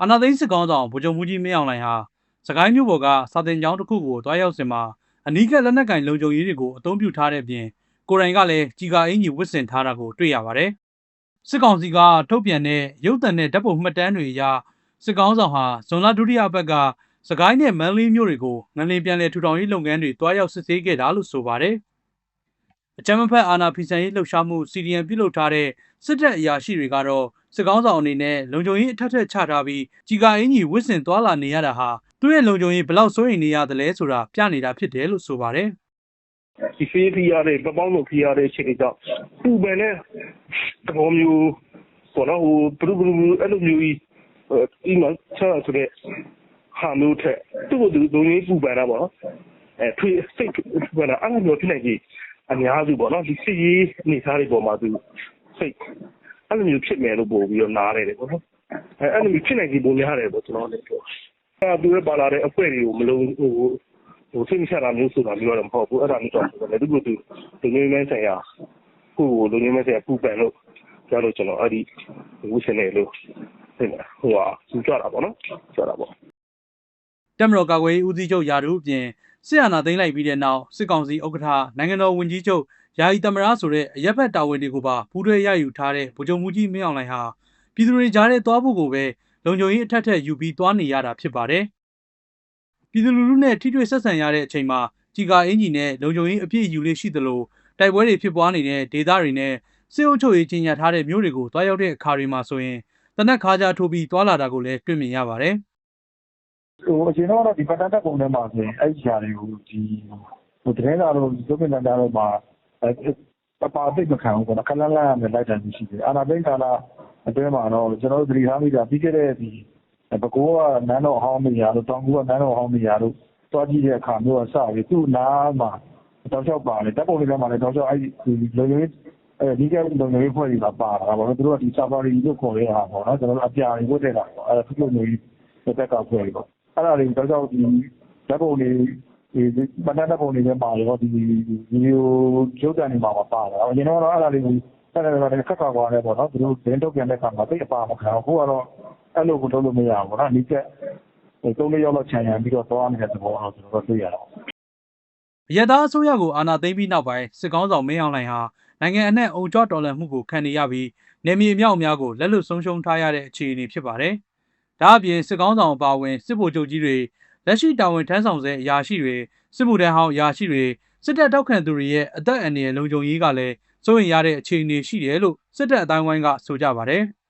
အာနာသိန်းစစ်ကောင်းဆောင်ဗိုလ်ချုပ်မူကြီးမင်းအောင်လှိုင်ဟာစကိုင်းမြို့ပေါ်ကစာတင်ကျောင်းတစ်ခုကိုတွားရောက်စဉ်မှာအနီးကပ်လက်နက်ကင်လုံခြုံရေးတွေကိုအသုံးပြုထားတဲ့အပြင်ကိုယ်တိုင်ကလည်းကြီးကာအင်ကြီးဝစ်ဆင်ထားတာကိုတွေ့ရပါတယ်။စစ်ကောင်စီကထုတ်ပြန်တဲ့ရုပ်သံနဲ့ဓာတ်ပုံမှတ်တမ်းတွေအရစစ်ကောင်းဆောင်ဟာဇွန်လဒုတိယပတ်ကစကိုင်းနဲ့မန္တလေးမြို့တွေကိုငလင်ပြန်လည်ထူထောင်ရေးလုပ်ငန်းတွေတွားရောက်စစ်ဆေးခဲ့တာလို့ဆိုပါတယ်။အကြမ်းမဖက်အာဏာဖီဆန်ရေးလှုပ်ရှားမှု CDN ပြုလုပ်ထားတဲ့စစ်တပ်အရာရှိတွေကတော့ စစ်ကောင်းဆောင်အနေနဲ့လုံခြုံရေးအထက်ထက်ချထားပြီးကြီးကာအင်ကြီးဝစ်ဆင်သွားလာနေရတာဟာသူ့ရဲ့လုံခြုံရေးဘယ်လောက်စိုးရိမ်နေရသလဲဆိုတာပြနေတာဖြစ်တယ်လို့ဆိုပါတယ်ဒီဖေးဖိရတဲ့ပပောင်းလို့ဖိရတဲ့အချိန်ကြောင့်ပူပန်တဲ့သဘောမျိုးပေါ့နော်ဟိုဘလူးဘလူးအဲ့လိုမျိုးကြီးဒီမှာချာဆိုတဲ့ဟာမျိုးထက်သူ့ကိုသူလုံကြီးပူပန်တာပေါ့နော်အဲဖိစိတ်ပူပန်တာအဲ့လိုမျိုးဖြစ်နေကြီးအများစုပေါ့နော်ဒီစစ်ရေးအနေထားတွေပေါ်မှာသူစိတ် အဲ့လိုမျိုးဖြစ်မယ်လို့ပို့ပြီးတော့နားရတယ်ပေါ့နော်အဲအဲ့လိုမျိုးဖြစ်နေကြီးပုံများတယ်ပေါ့ကျွန်တော်လည်းပြောအဲသူရဲ့ပါလာတဲ့အဖွဲ့တွေကိုမလုံးဟိုဟိုစိတ်မချတာမျိုးဆိုတာမျိုးတော့မဟုတ်ဘူးအဲ့ဒါမျိုးတော့ဆိုတယ်သူကသူလူငယ်မဲဆိုင်ရာကိုလူငယ်မဲဆိုင်ရာပူပန်လို့ပြောလို့ကျွန်တော်အဲ့ဒီဝှစနေလို့ဟိုဟိုဟာသူကြတာပေါ့နော်ကြတာပေါ့။တက်မတော်ကာကွယ်ရေးဦးစီးချုပ်ယာဒူးအပြင်စစ်အာဏာသိမ်းလိုက်ပြီးတဲ့နောက်စစ်ကောင်စီဥက္ကဋ္ဌနိုင်ငံတော်ဝန်ကြီးချုပ် ယာယီသမရဆိုတဲ့အရက်ဖက်တာဝန်တွေကိုပါပူးတွဲရယူထားတဲ့ဗိုလ်ချုပ်မူကြီးမင်းအောင်လှိုင်ဟာပြည်သူတွေကြားထဲသွားဖို့ကိုပဲလုံခြုံရေးအထက်ထက်ယူပြီးသွားနေရတာဖြစ်ပါတယ်။ပြည်သူလူထုနဲ့ထိတွေ့ဆက်ဆံရတဲ့အချိန်မှာကြီးကာအင်ဂျီနဲ့လုံခြုံရေးအပြည့်ယူလေးရှိသလိုတိုက်ပွဲတွေဖြစ်ပွားနေတဲ့ဒေသတွေနဲ့စစ်အုပ်ချုပ်ရေးကြီးညာထားတဲ့မြို့တွေကိုတွားရောက်တဲ့အခါတွေမှာဆိုရင်တနက်ခါကြားထိုးပြီးတွာလာတာကိုလည်းတွေ့မြင်ရပါတယ်။ဟိုအရင်တော့ဒီပတ်တန်တက်ပုံထဲမှာဆိုရင်အဲ့ဒီຢာတွေကိုဒီဟိုတရင်လာတော့ရုပ်ပင်တန်တာတော့မှာ အဲအပါသိမခံဘူးပေါ့နော်ခလန်းလန်းရမယ်လိုက်တယ်ရှိတယ် အာနာဘိန်းကာလာအတွင်းမှာတော့ ကျွန်တော်တို့ သတိထားမိတာ ပြီးခဲ့တဲ့ဒီဘကိုးက နန်းတော်ဟောင်းမရတို့ တောင်ကူက နန်းတော်ဟောင်းမရတို့တွားကြည့်တဲ့အခါမျိုးကစပြီး သူ့နားမှာ တောက်လျှောက်ပါတယ်တပ်ပုံလေးထဲမှာလည်းတောက်လျှောက်အဲ့ဒီလုံခြုံရေးအဲဒီကလုံခြုံရေးဖွဲ့တွေကပါတာပေါ့နော် သူတို့ကဒီ safari လို့ခေါ်တဲ့ဟာပေါ့နော်ကျွန်တော်တို့အပြာတွေဝတ်တဲ့တာပေါ့အဲသူ့လုံခြုံရေးတက်ကဖွဲ့တွေပေါ့ အဲ့ဒါတွေ တော့ကြောက်ဒီဓာတ်ပုံတွေဒီ မနက်ဓာတ်ပုံတွေနဲ့ပါရောဒီဗီဒီယိုရုပ်သံတွေမှာပါတယ်အရင်တော့အဲ့ဒါတွေကိုအဲ့ဒါတွေကခက်ခါကွာနေပေါ့နော်သူတို့ဒင်းထုတ်ပြန်တဲ့အခါမှာသိအပါမခံဘူးကတော့အဲ့လိုကိုထုတ်လို့မရဘူးပေါ့နော်အနိကဟိုသုံးလေးရောက်တော့ခြံရံပြီးတော့သွားနေတဲ့သဘောတော့ကျွန်တော်တို့တွေ့ရတာအရသာအစိုးရကိုအာဏာသိမ်းပြီးနောက်ပိုင်းစစ်ကောင်းဆောင်မင်းအောင်လှိုင်ဟာနိုင်ငံအနှံ့အုံကြွတော်လှန်မှုကိုခံနေရပြီးနေမြေအမြောက်အများကိုလက်လွတ်ဆုံးရှုံးထားရတဲ့အခြေအနေဖြစ်ပါတယ်။ဒါအပြင်စစ်ကောင်းဆောင်အပါအဝင်စစ်ဗိုလ်ချုပ်ကြီးတွေ လက်ရှိတာဝန်ထမ်းဆောင်ဆဲအရာရှိတွေစစ်မှုထမ်းဟောင်းအရာရှိတွေစစ်တပ်တောက်ခံသူတွေရဲ့အသက်အန္တရာယ်လုံခြုံရေးကလည်းစိုးရိမ်ရတဲ့အခြေအနေရှိတယ်လို့စစ်တပ်အတိုင်းဝိုင်းကဆိုကြပါတယ်။